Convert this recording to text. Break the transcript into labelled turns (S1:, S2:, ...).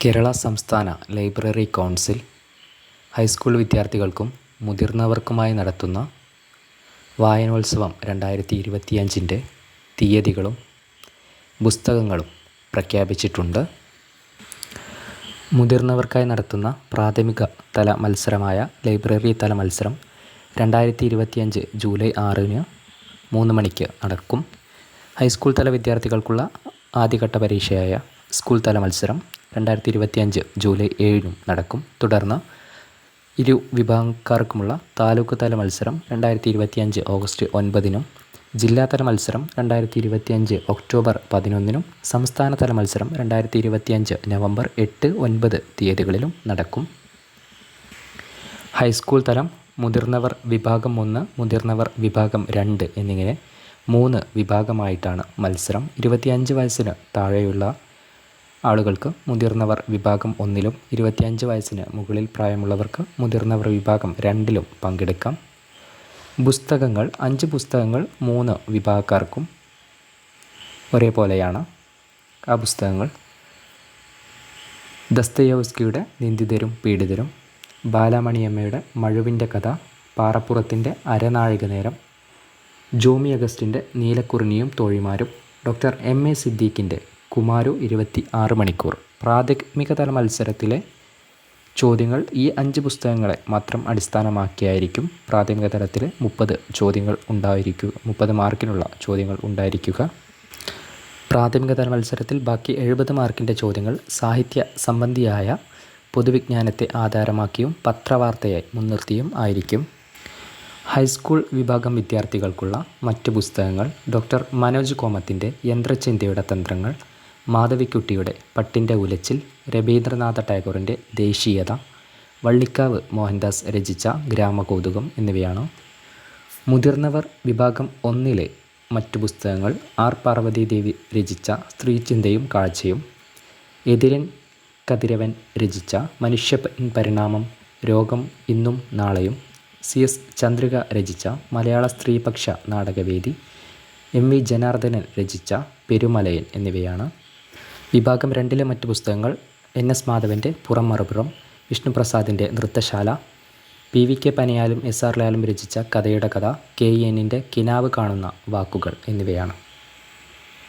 S1: കേരള സംസ്ഥാന library council high school വിദ്യാർത്ഥികൾക്കും മുതിർന്നവർക്കുമായി നടത്തുന്ന വായനോത്സവം രണ്ടായിരത്തി ഇരുപത്തിയഞ്ചിന്റെ തീയതികളും പുസ്തകങ്ങളും പ്രഖ്യാപിച്ചിട്ടുണ്ട്. മുതിർന്നവർക്കായി നടത്തുന്ന പ്രാഥമിക തല മത്സരമായ ലൈബ്രറി തല മത്സരം രണ്ടായിരത്തി ഇരുപത്തിയഞ്ച് ജൂലൈ ആറിന് മൂന്ന് മണിക്ക് നടക്കും. ഹൈസ്കൂൾ തല വിദ്യാർത്ഥികൾക്കുള്ള ആദ്യഘട്ട പരീക്ഷയായ സ്കൂൾ തല മത്സരം രണ്ടായിരത്തി ഇരുപത്തിയഞ്ച് ജൂലൈ ഏഴിനും നടക്കും. തുടർന്ന് ഇരു വിഭാഗക്കാർക്കുമുള്ള താലൂക്ക് തല മത്സരം രണ്ടായിരത്തി ഇരുപത്തിയഞ്ച് ഓഗസ്റ്റ് ഒൻപതിനും ജില്ലാതല മത്സരം രണ്ടായിരത്തി ഇരുപത്തിയഞ്ച് ഒക്ടോബർ പതിനൊന്നിനും സംസ്ഥാനതല മത്സരം രണ്ടായിരത്തി ഇരുപത്തിയഞ്ച് നവംബർ എട്ട് ഒൻപത് തീയതികളിലും നടക്കും. ഹൈസ്കൂൾ തലം മുതിർന്നവർ വിഭാഗം ഒന്ന് മുതിർന്നവർ വിഭാഗം രണ്ട് എന്നിങ്ങനെ മൂന്ന് വിഭാഗമായിട്ടാണ് മത്സരം. ഇരുപത്തിയഞ്ച് വയസ്സിന് താഴെയുള്ള ആളുകൾക്ക് മുതിർന്നവർ വിഭാഗം ഒന്നിലും ഇരുപത്തിയഞ്ച് വയസ്സിന് മുകളിൽ പ്രായമുള്ളവർക്ക് മുതിർന്നവർ വിഭാഗം രണ്ടിലും പങ്കെടുക്കാം. പുസ്തകങ്ങൾ അഞ്ച് പുസ്തകങ്ങൾ മൂന്ന് വിഭാഗക്കാർക്കും ഒരേപോലെയാണ്. ആ പുസ്തകങ്ങൾ ദസ്തയോസ്കിയുടെ നിന്ദിതരും പീഡിതരും ബാലാമണിയമ്മയുടെ മഴുവിന്റെ കഥ പാറപ്പുറത്തിന്റെ അരനാഴിക നേരം ജോമി അഗസ്റ്റിന്റെ നീലക്കുറിനിയും തോഴിമാരും ഡോക്ടർ എം എ സിദ്ദീഖിന്റെ കുമാരു ഇരുപത്തി ആറ് മണിക്കൂർ. പ്രാഥമിക തല മത്സരത്തിലെ ചോദ്യങ്ങൾ ഈ അഞ്ച് പുസ്തകങ്ങളെ മാത്രം അടിസ്ഥാനമാക്കിയായിരിക്കും. പ്രാഥമിക തലത്തിൽ മുപ്പത് ചോദ്യങ്ങൾ ഉണ്ടായിരിക്കുക മുപ്പത് മാർക്കിനുള്ള ചോദ്യങ്ങൾ ഉണ്ടായിരിക്കുക. പ്രാഥമിക തല മത്സരത്തിൽ ബാക്കി എഴുപത് മാർക്കിന്റെ ചോദ്യങ്ങൾ സാഹിത്യ സംബന്ധിയായ പൊതുവിജ്ഞാനത്തെ ആധാരമാക്കിയും പത്രവാർത്തയായി മുൻനിർത്തിയും ആയിരിക്കും. ഹൈസ്കൂൾ വിഭാഗം വിദ്യാർത്ഥികൾക്കുള്ള മറ്റ് പുസ്തകങ്ങൾ ഡോക്ടർ മനോജ് കോമത്തിന്റെ യന്ത്രചിന്തയുടെ തന്ത്രങ്ങൾ മാധവിക്കുട്ടിയുടെ പട്ടിന്റെ ഉലച്ചിൽ രവീന്ദ്രനാഥ ടാഗോറിന്റെ ദേശീയത വള്ളിക്കാവ് മോഹൻദാസ് രചിച്ച ഗ്രാമകൗതുകം എന്നിവയാണ്. മുതിർന്നവർ വിഭാഗം ഒന്നിലെ മറ്റു പുസ്തകങ്ങൾ ആർ. പാർവതീദേവി രചിച്ച സ്ത്രീചിന്തയും കാഴ്ചയും എതിരൻ കതിരവൻ രചിച്ച മനുഷ്യ പരിണാമം രോഗം ഇന്നും നാളെയും സി. എസ്. ചന്ദ്രിക രചിച്ച മലയാള സ്ത്രീപക്ഷ നാടകവേദി എം. വി. ജനാർദ്ദനൻ രചിച്ച പെരുമലയൻ എന്നിവയാണ്. വിഭാഗം രണ്ടിലെ മറ്റ് പുസ്തകങ്ങൾ എൻ എസ് മാധവന്റെ പുറം മറുപുറം വിഷ്ണുപ്രസാദിന്റെ നൃത്തശാല പി വി കെ പനയാലും എസ് ആർ ലാലും രചിച്ച കഥയുടെ കഥ കെ ഇ എന്നിന്റെ കിനാവ് കാണുന്ന വാക്കുകൾ എന്നിവയാണ്.